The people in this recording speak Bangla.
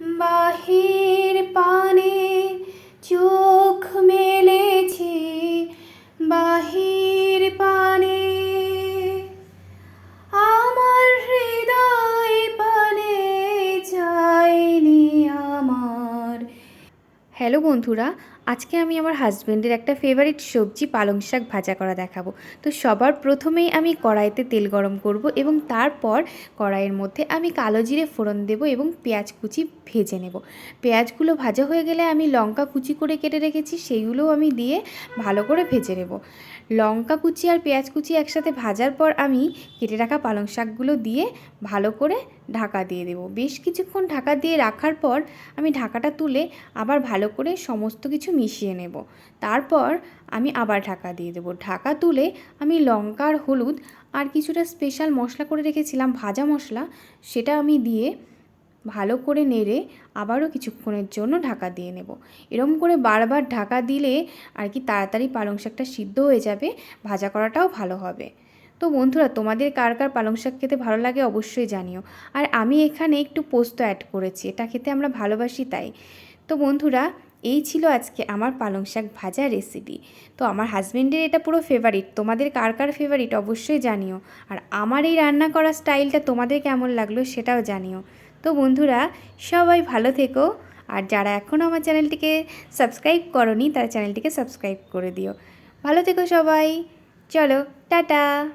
বাহির পানে চোখ মেলেছি বাহির পানে। আমার হৃদয় পানে যায়নি আমার। হ্যালো বন্ধুরা আজকে আমি আমার হাজব্যান্ডের একটা ফেভারিট সবজি পালং শাক ভাজা করা দেখাবো। তো সবার প্রথমেই আমি কড়াইতে তেল গরম করব এবং তারপর কড়াইয়ের মধ্যে আমি কালো জিরে ফোড়ন দেব এবং পেঁয়াজ কুচি ভেজে নেব। পেঁয়াজগুলো ভাজা হয়ে গেলে আমি লঙ্কা কুচি করে কেটে রেখেছি, সেইগুলোও আমি দিয়ে ভালো করে ভেজে নেব। লঙ্কা কুচি আর পেঁয়াজ কুচি একসাথে ভাজার পর আমি কেটে রাখা পালং শাকগুলো দিয়ে ভালো করে ঢাকা দিয়ে দেবো। বেশ কিছুক্ষণ ঢাকা দিয়ে রাখার পর আমি ঢাকাটা তুলে আবার ভালো করে সমস্ত কিছু মিশিয়ে নেব। তারপর আমি আবার ঢাকা দিয়ে দেবো। ঢাকা তুলে আমি লঙ্কা আর হলুদ আর কিছুটা স্পেশাল মশলা করে রেখেছিলাম, ভাজা মশলা। সেটা আমি দিয়ে ভালো করে নেড়ে আবারও কিছুক্ষণের জন্য ঢাকা দিয়ে নেব। এরম করে বারবার ঢাকা দিলে আর কি তাড়াতাড়ি পালং শাকটা সিদ্ধ হয়ে যাবে, ভাজা করাটাও ভালো হবে। তো বন্ধুরা, তোমাদের কার কার পালং শাক খেতে ভালো লাগে অবশ্যই জানিও। আর আমি এখানে একটু পোস্ত অ্যাড করেছি, এটা খেতে আমরা ভালোবাসি তাই। তো বন্ধুরা এই ছিল আজকে আমার পালং শাক ভাজা রেসিপি তো আমার হাজব্যান্ডের এটা পুরো ফেভারিট তোমাদের কার কার ফেভারিট অবশ্যই জানিও। আর আমার এই রান্না করার স্টাইলটা তোমাদের কেমন লাগল সেটাও জানিও। তো বন্ধুরা, সবাই ভালো থেকো। আর যারা এখনও আমার চ্যানেলটিকে সাবস্ক্রাইব করনি, তারা চ্যানেলটিকে সাবস্ক্রাইব করে দিও। ভালো থেকো সবাই। চলো, টাটা।